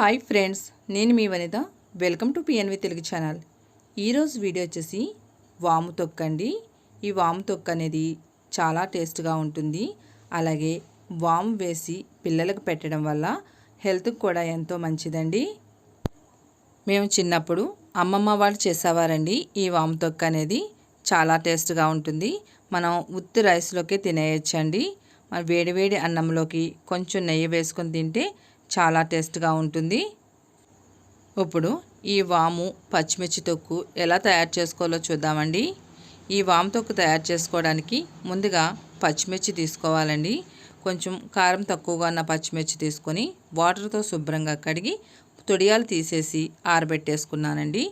Hi friends నేను మీ Vanitha. Welcome to PNV Telugu channel. ఈరోజు video వచ్చేసి వాము తొక్క అండి. ఈ వాము తొక్క అనేది చాలా టేస్ట్గా ఉంటుంది. అలాగే వాము వేసి పిల్లలకు పెట్టడం వల్ల హెల్త్కి కూడా ఎంతో మంచిదండి. మేము చిన్నప్పుడు అమ్మమ్మ వాళ్ళు చేసేవారండి ఈ వాము తొక్క అనేది. చాలా టేస్ట్గా ఉంటుంది. మనం ఉత్తి రైస్లోకి తినేయచ్చండి. మన వేడివేడి అన్నంలోకి కొంచెం నెయ్యి వేసుకొని తింటే చాలా టేస్ట్గా ఉంటుంది. ఇప్పుడు ఈ వాము పచ్చిమిర్చి తొక్కు ఎలా తయారు చేసుకోవాలో చూద్దామండి. ఈ వాము తొక్కు తయారు చేసుకోవడానికి ముందుగా పచ్చిమిర్చి తీసుకోవాలండి. కొంచెం కారం తక్కువగా ఉన్న పచ్చిమిర్చి తీసుకొని వాటర్తో శుభ్రంగా కడిగి తొడియాలు తీసేసి ఆరబెట్టేసుకున్నానండి.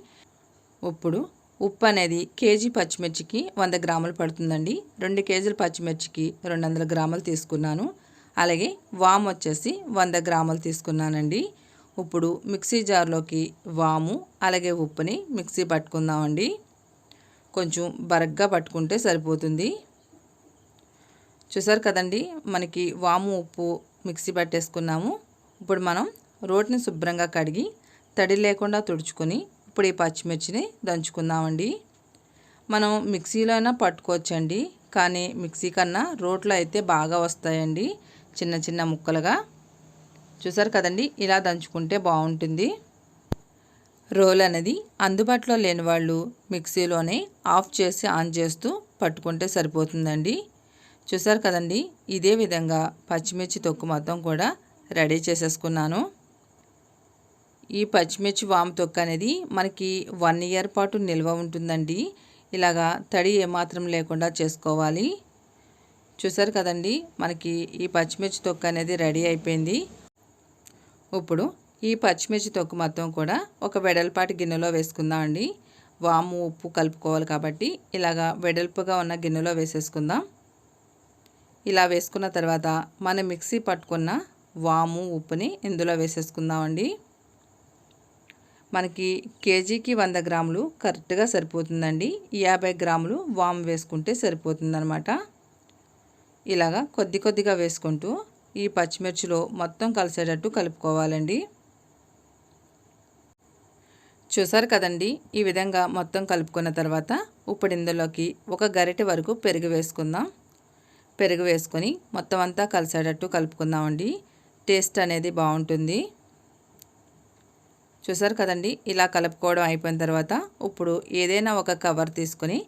ఇప్పుడు ఉప్పు అనేది కేజీ పచ్చిమిర్చికి వంద గ్రాములు పడుతుందండి. రెండు కేజీల పచ్చిమిర్చికి రెండు వందల గ్రాములు తీసుకున్నాను. అలాగే వాము వచ్చేసి వంద గ్రాములు తీసుకున్నానండి. ఇప్పుడు మిక్సీ జార్లోకి వాము అలాగే ఉప్పుని మిక్సీ పట్టుకుందామండి. కొంచెం బరగ్గా పట్టుకుంటే సరిపోతుంది. చూసారు కదండి మనకి వాము ఉప్పు మిక్సీ పట్టేసుకున్నాము. ఇప్పుడు మనం రోటిని శుభ్రంగా కడిగి తడి లేకుండా తుడుచుకొని ఇప్పుడు ఈ పచ్చిమిర్చిని దంచుకుందామండి. మనం మిక్సీలో అయినా పట్టుకోవచ్చండి కానీ మిక్సీ కన్నా రోట్లో అయితే బాగా వస్తాయండి. చిన్న చిన్న ముక్కలుగా. చూసారు కదండి? ఇలా దంచుకుంటే బాగుంటుంది. రోల్ అనేది అందుబాటులో లేని వాళ్ళు మిక్సీలోనే ఆఫ్ చేసి ఆన్ చేస్తూ పట్టుకుంటే సరిపోతుందండి. చూసారు కదండి? ఇదే విధంగా పచ్చిమిర్చి తొక్కు మొత్తం కూడా రెడీ చేసేసుకున్నాను. ఈ పచ్చిమిర్చి వాము తొక్కు అనేది మనకి వన్ ఇయర్ పాటు నిల్వ ఉంటుందండి. ఇలాగా తడి ఏమాత్రం లేకుండా చేసుకోవాలి. చూసారు కదండి మనకి ఈ పచ్చిమిర్చి తొక్క అనేది రెడీ అయిపోయింది. ఇప్పుడు ఈ పచ్చిమిర్చి తొక్కు మొత్తం కూడా ఒక వెడల్పాటి గిన్నెలో వేసుకుందాం అండి. వాము ఉప్పు కలుపుకోవాలి కాబట్టి ఇలాగా వెడల్పుగా ఉన్న గిన్నెలో వేసేసుకుందాం. ఇలా వేసుకున్న తర్వాత మనం మిక్సీ పట్టుకున్న వాము ఉప్పుని ఇందులో వేసేసుకుందామండి మనకి కేజీకి వంద గ్రాములు కరెక్ట్గా సరిపోతుందండి. యాభై గ్రాములు వాము వేసుకుంటే సరిపోతుందనమాట ఇలాగా కొద్ది కొద్దిగా వేసుకుంటూ ఈ పచ్చిమిర్చిలో మొత్తం కలిసేటట్టు కలుపుకోవాలండి. చూసారు కదండి? ఈ విధంగా మొత్తం కలుపుకున్న తర్వాత ఇప్పుడు ఇందులోకి ఒక గరిటె వరకు పెరుగు వేసుకుందాం. పెరుగు వేసుకొని మొత్తం అంతా కలిసేటట్టు కలుపుకుందామండి. టేస్ట్ అనేది బాగుంటుంది. చూసారు కదండి? ఇలా కలుపుకోవడం అయిపోయిన తర్వాత ఇప్పుడు ఏదైనా ఒక కవర్ తీసుకొని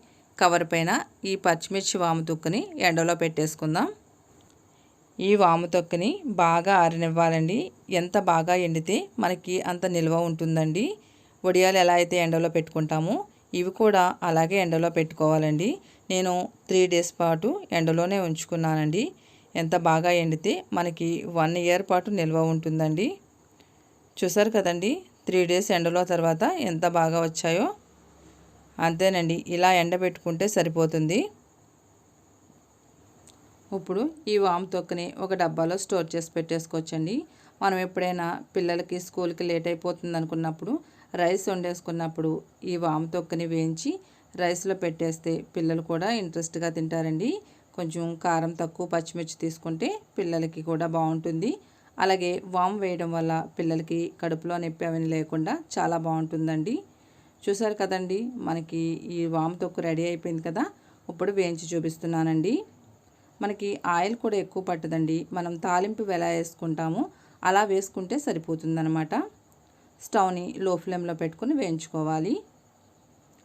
కవర్ పైన ఈ పచ్చిమిర్చి వాము తొక్కుని ఎండలో పెట్టేసుకుందాం. ఈ వాము తొక్కుని బాగా ఆరనివ్వాలండి. ఎంత బాగా ఎండితే మనకి అంత నిల్వ ఉంటుందండి. వడియాలు ఎలా అయితే ఎండలో పెట్టుకుంటామో ఇవి కూడా అలాగే ఎండలో పెట్టుకోవాలండి. నేను త్రీ డేస్ పాటు ఎండలోనే ఉంచుకున్నానండి. ఎంత బాగా ఎండితే మనకి వన్ ఇయర్ పాటు నిల్వ ఉంటుందండి. చూసారు కదండి? త్రీ డేస్ ఎండలో తర్వాత ఎంత బాగా వచ్చాయో. అంతేనండి. ఇలా ఎండబెట్టుకుంటే సరిపోతుంది. ఇప్పుడు ఈ వామ్ తొక్కని ఒక డబ్బాలో స్టోర్ చేసి పెట్టేసుకోవచ్చండి. మనం ఎప్పుడైనా పిల్లలకి స్కూల్కి లేట్ అయిపోతుంది అనుకున్నప్పుడు రైస్ వండేసుకున్నప్పుడు ఈ వామ్ తొక్కని వేయించి రైస్లో పెట్టేస్తే పిల్లలు కూడా ఇంట్రెస్ట్గా తింటారండి. కొంచెం కారం తక్కువ పచ్చిమిర్చి తీసుకుంటే పిల్లలకి కూడా బాగుంటుంది. అలాగే వామ్ వేయడం వల్ల పిల్లలకి కడుపులో నొప్పి అవన్నీ లేకుండా చాలా బాగుంటుందండి. చూసారు కదండి మనకి ఈ వాము తొక్కు రెడీ అయిపోయింది కదా ఇప్పుడు వేయించి చూపిస్తున్నానండి. మనకి ఆయిల్ కూడా ఎక్కువ పట్టదండి మనం తాలింపు ఎలా వేసుకుంటామో అలా వేసుకుంటే సరిపోతుందనమాట స్టవ్ని లో ఫ్లేమ్లో పెట్టుకుని వేయించుకోవాలి.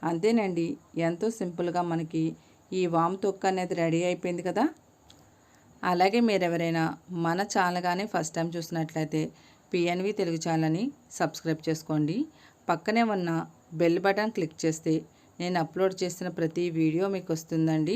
అంతేనండి ఎంతో సింపుల్గా మనకి ఈ వామ్ తొక్క అనేది రెడీ అయిపోయింది కదా. అలాగే మీరు ఎవరైనా మన ఛానల్ కానీ ఫస్ట్ టైం చూసినట్లయితే పిఎన్వి తెలుగు ఛానల్ని సబ్స్క్రైబ్ చేసుకోండి. పక్కనే ఉన్న బెల్ బటన్ క్లిక్ చేస్తే నేను అప్లోడ్ చేసిన ప్రతి వీడియో మీకు వస్తుందండి.